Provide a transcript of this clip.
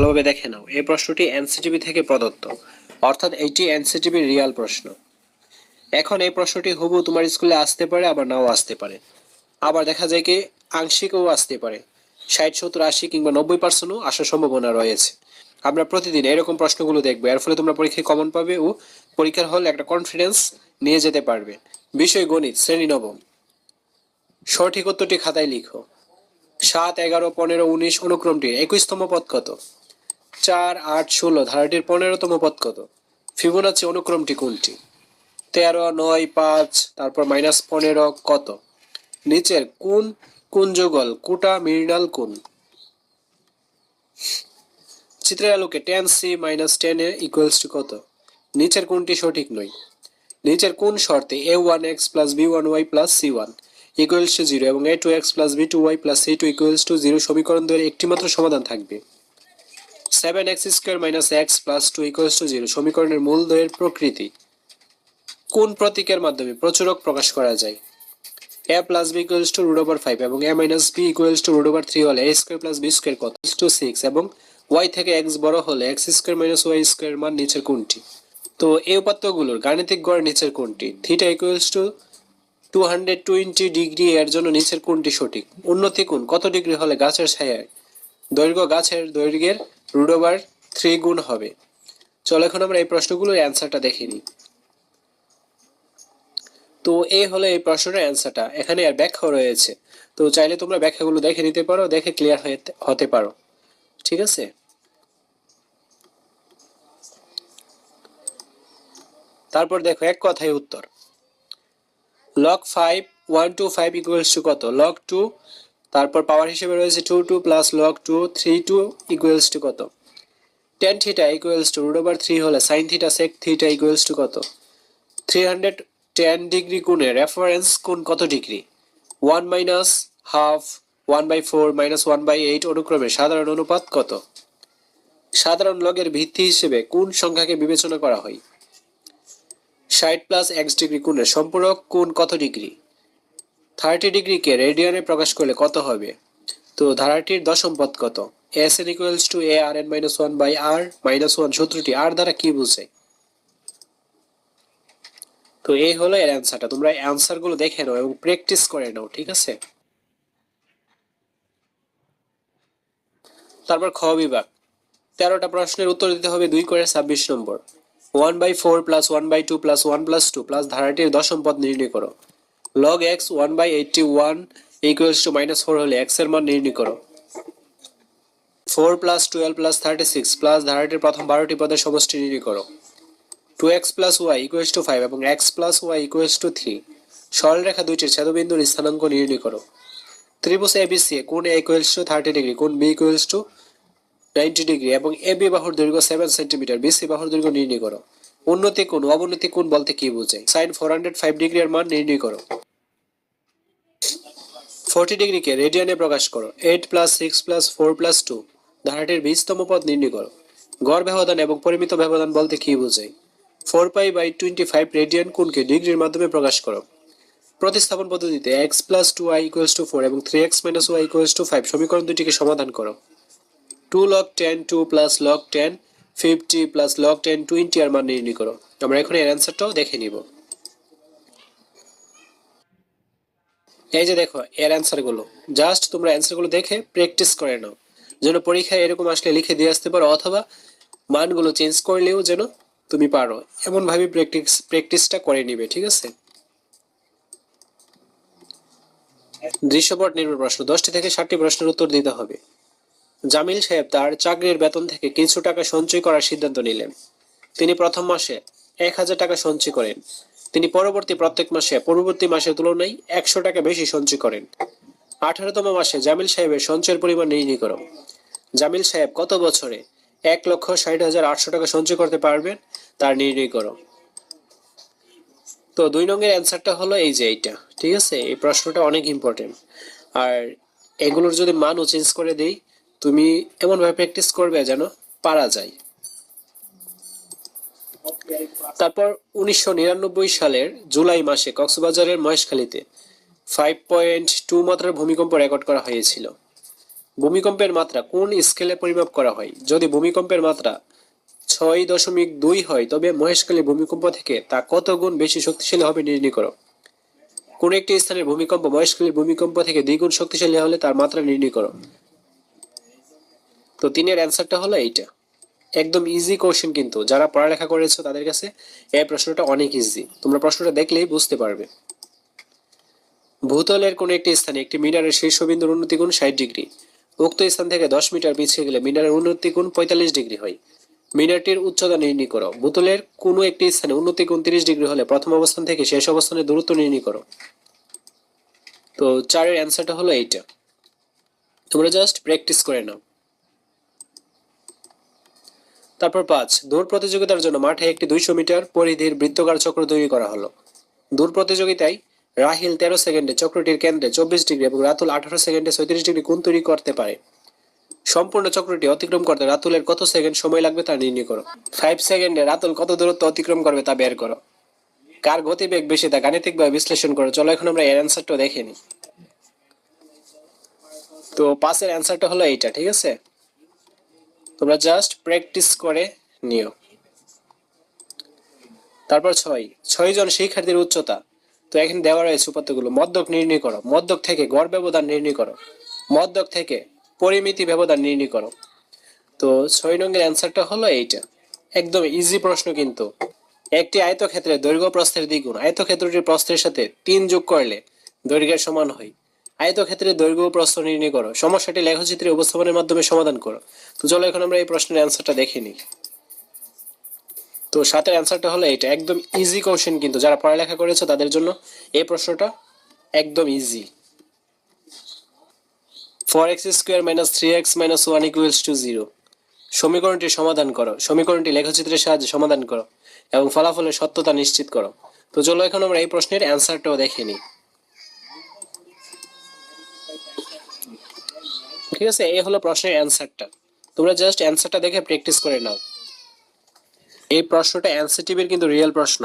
ভালোভাবে দেখে নাও। এই প্রশ্নটি এনসিটিভি থেকে প্রদত্ত। অর্থাৎ এটি এনসিটিভির রিয়াল প্রশ্ন। এখন এই প্রশ্নটি হুবু তোমার স্কুলে আসতে পারে, আবার নাও আসতে পারে। আবার দেখা যায় কি, আংশিকও আসতে পারে। ষাট, সত্তর, আশি কিংবা নব্বই পার্সেন্টও আসার সম্ভাবনা রয়েছে। আমরা প্রতিদিন এরকম প্রশ্নগুলো দেখব। এর ফলে তোমরা পরীক্ষায় কমন পাবে ও পরীক্ষার হলে একটা কনফিডেন্স নিয়ে যেতে পারবে। বিষয় গণিত, শ্রেণি নবম। সঠিক উত্তরটি খাতায় লিখো। সাত, এগারো, পনেরো, উনিশ অনুক্রমটির একুশতম পদ কত? চার আট ষোলো, ধারাটির পনেরোতম পদ কত? ফিবোনাচি অনুক্রমটি কোনটি? তেরো, নয়, পাঁচ, তারপর মাইনাস পনেরো, কত? নিচের কোন কোন যুগল কুটা, মৃণাল কোন চিত্রের আলোকে ten C minus ten A equals to কত? নিচের কোনটি সঠিক নয়? নিচের কোন শর্তে A one X plus B one Y plus C one equals to zero এবং A two X plus B two Y plus C two equals to zero সমীকরণ দ্বয়ের একটিমাত্র সমাধান থাকবে। Seven X square minus X plus two equals to zero সমীকরণের মূল দ্বয়ের প্রকৃতি। কোন প্রতীকের মাধ্যমে প্রচুরক প্রকাশ করা যায়? A plus B equals to root over five এবং A minus B equals to root over three হলে A square plus B square কত? টু সিক্স এবং ওয়াই থেকে এক্স বড় হলে X square minus Y square মান নিচের কোনটি? তো এই উপাত্তগুলোর গাণিতিক গড় নিচের কোনটি? Theta equals to two hundred twenty degree এর জন্য নিচের কোনটি সঠিক? উন্নতি কোণ কত ডিগ্রি হলে গাছের ছায়ায়? দৈর্ঘ্য গাছের দৈর্ঘ্যের রুট ওভার থ্রি গুণ হবে। চলো এখন আমরা এই প্রশ্নগুলোর অ্যান্সারটা দেখে নিই। তো এই হলো এই প্রশ্নের অ্যান্সারটা। এখানে আর ব্যাখ্যা রয়েছে। তো চাইলে তোমরা ব্যাখ্যাগুলো দেখে নিতে পারো, দেখে ক্লিয়ার হতে পারো। ঠিক আছে? তারপর দেখো, এক কথায় উত্তর। Log five one two five equals to কত? লগ টু তারপর পাওয়ার হিসেবে রয়েছে two two plus log two three two equals to কত? Ten theta equals to root over three হলে sine theta sec theta equals to কত? Three hundred ten degree কোণে reference কোণ কত degree one minus half one by four minus one by eight অনুক্রমে সাধারণ অনুপাত কত? সাধারণ লগের ভিত্তি হিসেবে কোন সংখ্যাকে বিবেচনা করা হয়। ষাট প্লাস এক্স ডিগ্রি কোণের সম্পূরক কোণ কত ডিগ্রি থার্টি ডিগ্রিকে রেডিয়ানে প্রকাশ করলে কত হবে? তো ধারাটির দশম পদ কত? S N equals to A R N minus one by R minus one সূত্রটি আর দ্বারা কি বুঝে? তো এই হলো এর অ্যান্সারটা তোমরা অ্যান্সারগুলো দেখে নাও এবং প্র্যাকটিস করে নাও, ঠিক আছে? তারপর খ বিভাগ। তেরোটা প্রশ্নের উত্তর দিতে হবে দুই করে ছাব্বিশ নম্বর। One by four plus one by two plus one plus two plus ধারাটির দশম পদ নির্ণয় করো। Log X one by eighty one equals to minus four হলে এক্সের মান নির্ণয় করো। Four plus twelve plus thirty six plus ধারাটির প্রথম বারোটি পদের সমষ্টি নির্ণয় করো। Two X plus Y equals to five এবং X plus Y equals to three সরলরেখা দুইটির ছেদবিন্দুর স্থানাঙ্ক নির্ণয় করো। ত্রিভুজ এবিসি কোন A equals to thirty degree কোন B equals to ninety degree এবং এ বি বাহুর দৈর্ঘ্য সেভেন সেন্টিমিটার বিসি বাহুর দৈর্ঘ্য নির্ণয় করো। উন্নতি কোণ অবনতি কোণ বলতে কি বোঝায়? Sine four hundred five degree এর মান নির্ণয় করো। ফোরটি ডিগ্রিকে রেডিয়ানে প্রকাশ করো। Eight plus six plus four plus two. ধারাটির বিশতম পদ নির্ণয় করো। গড় ব্যবধান এবং পরিমিত ব্যবধান বলতে কি বোঝায় four pi by twenty five radian কোণকে ডিগ্রির মাধ্যমে প্রকাশ করো। প্রতিস্থাপন পদ্ধতিতে X plus two Y equals to four এবং three X minus Y equals to five সমীকরণ দুটিকে সমাধান করো। Two log ten, two plus log ten, fifty plus log ten, twenty আর মান নির্ণয় করো। আমরা এখন এর অ্যান্সারটাও দেখে নিব। এই যে দেখো, এর অ্যান্সারগুলো জাস্ট তোমরা অ্যান্সারগুলো দেখে প্র্যাকটিস করে নাও। যেন পরীক্ষায় এরকম আসলে লিখে দিয়ে আসতে পারো, অথবা মানগুলো চেঞ্জ করলেও যেন তুমি পারো। এমনভাবে প্র্যাকটিস প্র্যাকটিসটা করে নিবে, ঠিক আছে? দৃশ্যপট নির্ভর প্রশ্ন। দশটি থেকে ষাটটি প্রশ্নের উত্তর দিতে হবে। জামিল সাহেব তার চাকরির বেতন থেকে কিছু টাকা সঞ্চয় করার সিদ্ধান্ত নিলেন। তিনি প্রথম মাসে এক হাজার টাকা সঞ্চয় করেন। তিনি পরবর্তী প্রত্যেক মাসে পূর্ববর্তী মাসের তুলনায় একশো টাকা বেশি সঞ্চয় করেন। আঠারোতম মাসে জামিল সাহেবের সঞ্চয়ের পরিমাণ নির্ণয় করো জামিল সাহেব কত বছরে এক লক্ষ ষাট হাজার আটশো টাকা সঞ্চয় করতে পারবেন তার নির্ণয় করো তো দুই নম্বরের অ্যান্সারটা হলো এই যে এইটা, ঠিক আছে? এই প্রশ্নটা অনেক ইম্পর্টেন্ট আর এগুলোর যদি মানও চেঞ্জ করে দেই, তুমি এমনভাবে প্র্যাকটিস করবে যেন পারা যায়। তারপর উনিশশো নিরানব্বই সালের জুলাই মাসে কক্সবাজারের মহেশখালীতে ফাইভ পয়েন্ট টু মাত্রার ভূমিকম্প রেকর্ড করা হয়েছিল। ভূমিকম্পের মাত্রা কোন স্কেলে পরিমাপ করা হয়? যদি ভূমিকম্পের মাত্রা ছয় দশমিক দুই হয়, তবে মহেশখালী ভূমিকম্প থেকে তা কত গুণ বেশি শক্তিশালী হবে নির্ণয় করো। কোন একটি স্থানের ভূমিকম্প মহেশখালীর ভূমিকম্প থেকে দ্বিগুণ শক্তিশালী হলে তার মাত্রা নির্ণয় করো। তো তিনের অ্যান্সারটা হলো এইটা। একদম ইজি কোশ্চেন কিন্তু। যারা পড়ালেখা করেছ তাদের কাছে এই প্রশ্নটা অনেক ইজি তোমরা প্রশ্নটা দেখলেই বুঝতে পারবে। ভূতলের কোন একটি স্থানে একটি মিনারের শীর্ষবিন্দুর উন্নতি কোণ ষাট ডিগ্রি। উক্ত স্থান থেকে দশ মিটার পিছিয়ে গেলে মিনারের উন্নতি কোণ পঁয়তাল্লিশ ডিগ্রি হয়। মিনারটির উচ্চতা নির্ণয় করো। ভূতলের কোনো একটি স্থানে উন্নতি কোণ তিরিশ ডিগ্রি হলে প্রথম অবস্থান থেকে শেষ অবস্থানের দূরত্ব নির্ণয় করো। তো চারের অ্যান্সারটা হলো এইটা। তোমরা জাস্ট প্র্যাকটিস করে নাও। তারপর পাঁচ, দৌড় প্রতিযোগিতার জন্য মাঠে একটি দুইশো মিটার পরিধির বৃত্তকার চক্র তৈরি করা হলো। দৌড় প্রতিযোগিতায় রাহিল তেরো সেকেন্ডে চক্রটির কেন্দ্রে চব্বিশ ডিগ্রি এবং রাতুল আঠারো সেকেন্ডে ছয়ত্রিশ ডিগ্রি কোণ তৈরি করতে পারে। সম্পূর্ণ চক্রটি অতিক্রম করতে রাতুলের কত সেকেন্ড সময় লাগবে তা নির্ণয় করো। ফাইভ সেকেন্ডে রাতুল কত দূরত্ব অতিক্রম করবে তা বের করো। কার গতিবেগ বেশি তা গাণিতিকভাবে বিশ্লেষণ করো। চলো এখন আমরা এর অ্যান্সারটা দেখে নিই। তো পাঁচের অ্যান্সারটা হলো এইটা, ঠিক আছে? তোমরা জাস্ট প্র্যাকটিস করে নিও। তারপর ছয়। ছয় জন শিক্ষার্থীর উচ্চতা। তো এখানে দেওয়া রয়েছে উপাত্তগুলো। মদ্যক নির্ণয় করো। মদ্যক থেকে গড় ব্যবধান নির্ণয় করো। মদ্যক থেকে পরিমিতি ব্যবধান নির্ণয় করো। তো ছয় নঙ্গের অ্যান্সারটা হলো এইটা। একদম ইজি প্রশ্ন কিন্তু। একটি আয়তক্ষেত্রে দৈর্ঘ্য প্রস্থের দ্বিগুণ। আয়তক্ষেত্রটির প্রস্থের সাথে তিন যোগ করলে দৈর্ঘ্যের সমান হয়। আয়তক্ষেত্রের দৈর্ঘ্য প্রস্থ নির্ণয় করো। সমস্যাটি লেখচিত্রে উপস্থাপনের মাধ্যমে সমাধান করো। তো চলো এখন আমরা এই প্রশ্নের অ্যান্সারটা দেখে নিই। তো সাতের অ্যান্সারটা হলো এটা। একদম ইজি কোশ্চেন কিন্তু, যারা পড়ালেখা করেছ তাদের জন্য এই প্রশ্নটা একদম easy four X square minus three X minus one equals to zero সমীকরণটি সমাধান করো। সমীকরণটি লেখচিত্রের সাহায্যে সমাধান করো এবং ফলাফলের সত্যতা নিশ্চিত করো। তো চলো এখন আমরা এই প্রশ্নের অ্যান্সারটাও দেখে নিই। ঠিক আছে? এই হলো প্রশ্নের অ্যান্সারটা তোমরা জাস্ট অ্যান্সারটা দেখে প্র্যাকটিস করে নাও। এই প্রশ্নটা এনসিটিভির কিন্তু রিয়েল প্রশ্ন।